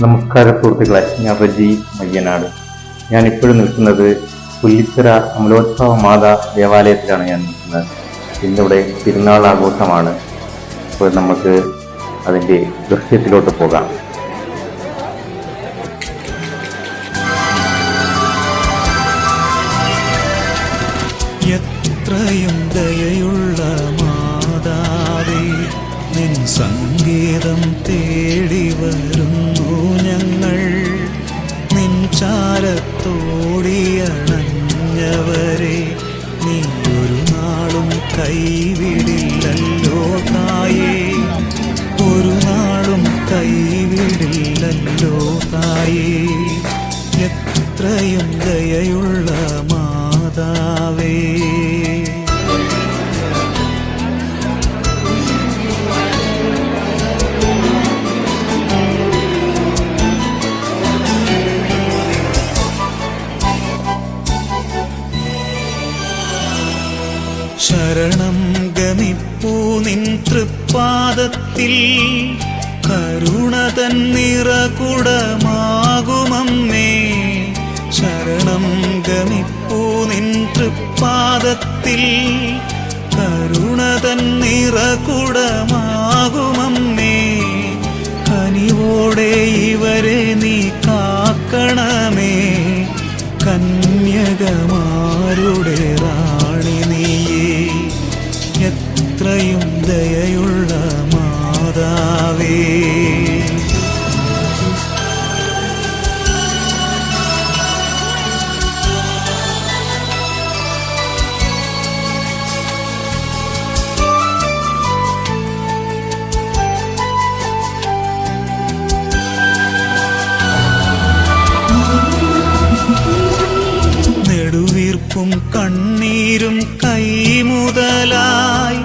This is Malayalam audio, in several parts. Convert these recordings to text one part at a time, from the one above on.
നമസ്കാരം സുഹൃത്തുക്കളെ ഞാൻ റജി മയ്യനാട്. ഞാൻ ഇപ്പോഴും നിൽക്കുന്നത് പുല്ലിച്ചിറ അമലോത്സവ മാതാ ദേവാലയത്തിലാണ് ഞാൻ നിൽക്കുന്നത്. ഇന്നിവിടെ തിരുനാൾ ആഘോഷമാണ് അപ്പോൾ നമുക്ക് അതിന്റെ ദൃശ്യത്തിലോട്ട് പോകാം. എത്രയും ദയയുള്ള മാതാവേ നിൻ സംഗീതം തേടി വരുന്നു ചാരത്തോടിയണഞ്ഞവരെ നീ ഒരു നാളും കൈവിടില്ലല്ലോ തായേ. ഒരു നാളും കൈവിടില്ലല്ലോ തായേ. എത്രയും ദയയുള്ള തൃപ്പാദത്തിൽ കരുണ തന്നിറകുടമാകുമമ്മേ ശരണം ഗമിപ്പൂ നിൻ തൃപ്പാദത്തിൽ കരുണ തന്നിറകുടമാകുമമ്മേ കനിവോടെ ഇവരെ നീ കാക്കണമേ. കന്യകമാരുടെ റാണി നീയേ. എത്രയും ദയയുള്ള നെടുവീർപ്പും കണ്ണീരും കൈമുതലായി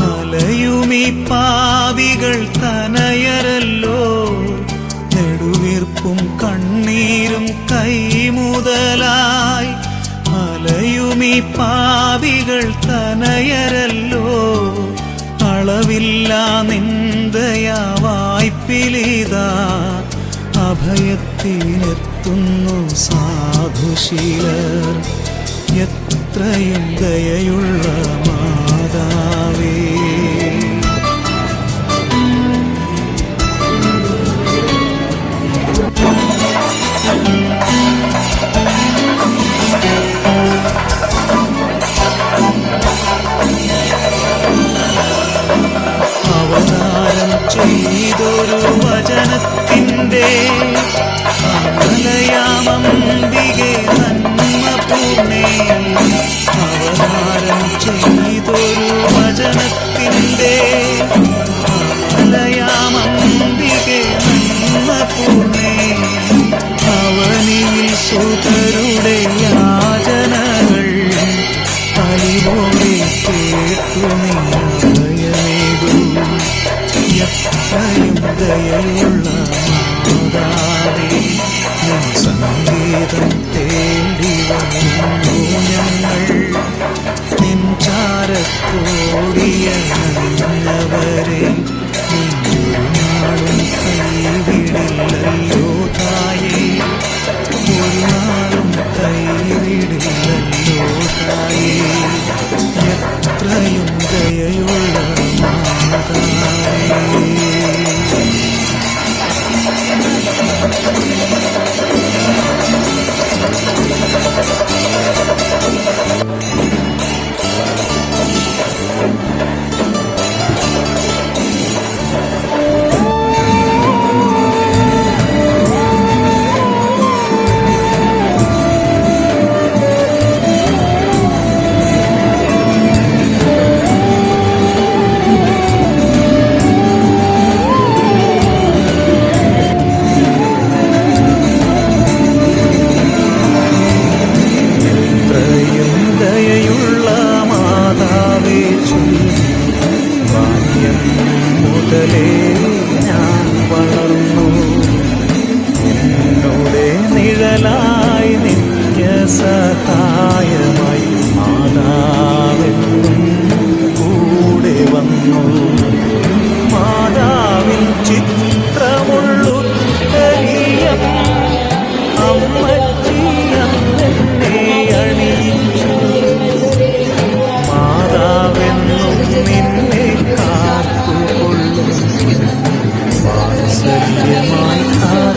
അലയുമീ പാവികൾ തനയരല്ലോ. നെടുവീർപ്പും കണ്ണീരും കൈമുതലായി അലയുമീ പാവികൾ തനയരല്ലോ. അളവില്ല നിന്ദയാ വായ്പിലിതാ. അഭയത്തിനെത്തുന്നു സാധുശീലർ. എത്രയും ദയയുള്ള മാതാവേ. അവതാരം ചെയ്തൊരു വചനത്തിന്റെ പൂർണേ അവനിൽ സുതരുടെ ദയയുള്ള hear my heart.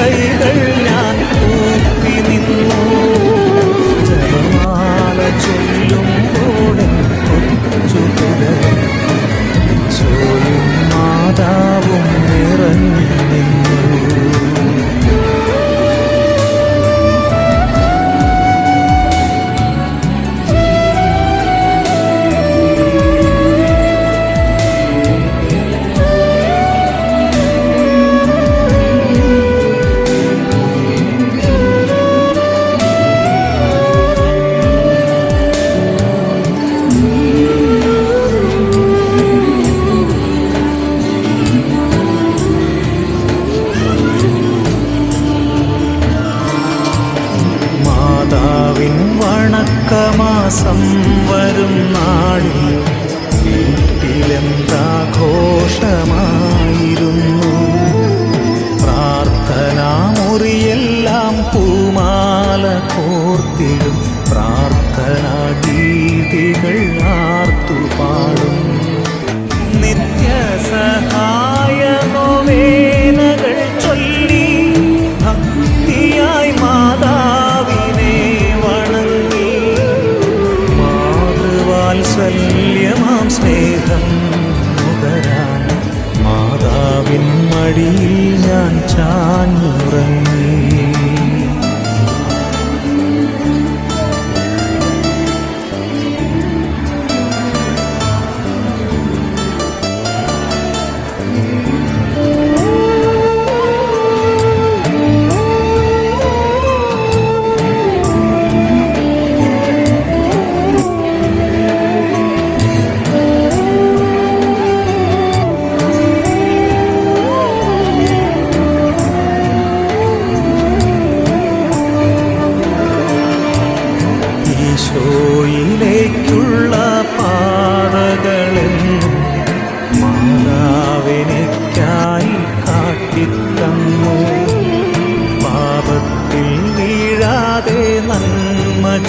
കൈകൾ ഞാൻ കൂപ്പി നിന്നു. ജപമാല ചൊല്ലുമ്പോടെ ചുറ്റുകയും മാതാവും നിറഞ്ഞു.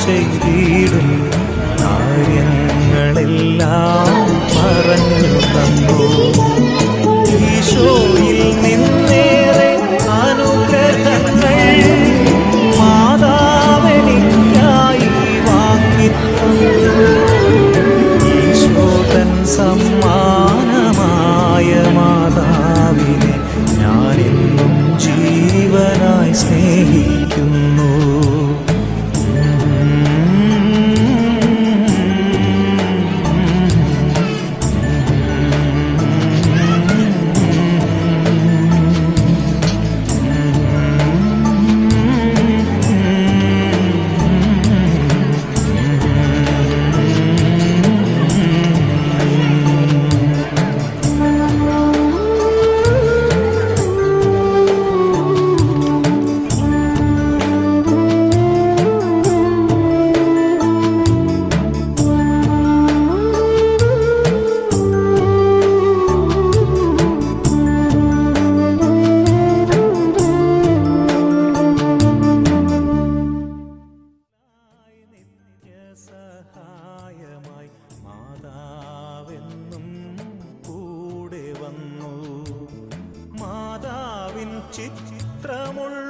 ചെയ്തിടും കാര്യങ്ങളെല്ലാം പറഞ്ഞു തന്നു. ഈശോയിൽ നിന്ന് ചിത്രമുള്ളുത്തരിയം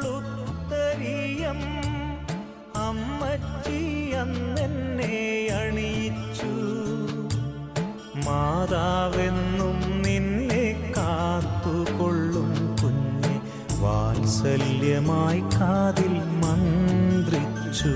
അമ്മച്ചി അന്നെന്നെ അണിയിച്ചു. മാതാവെന്നും നിന്നെ കാത്തുകൊള്ളും കുഞ്ഞെ. വാത്സല്യമായി കാതിൽ മന്ത്രിച്ചു.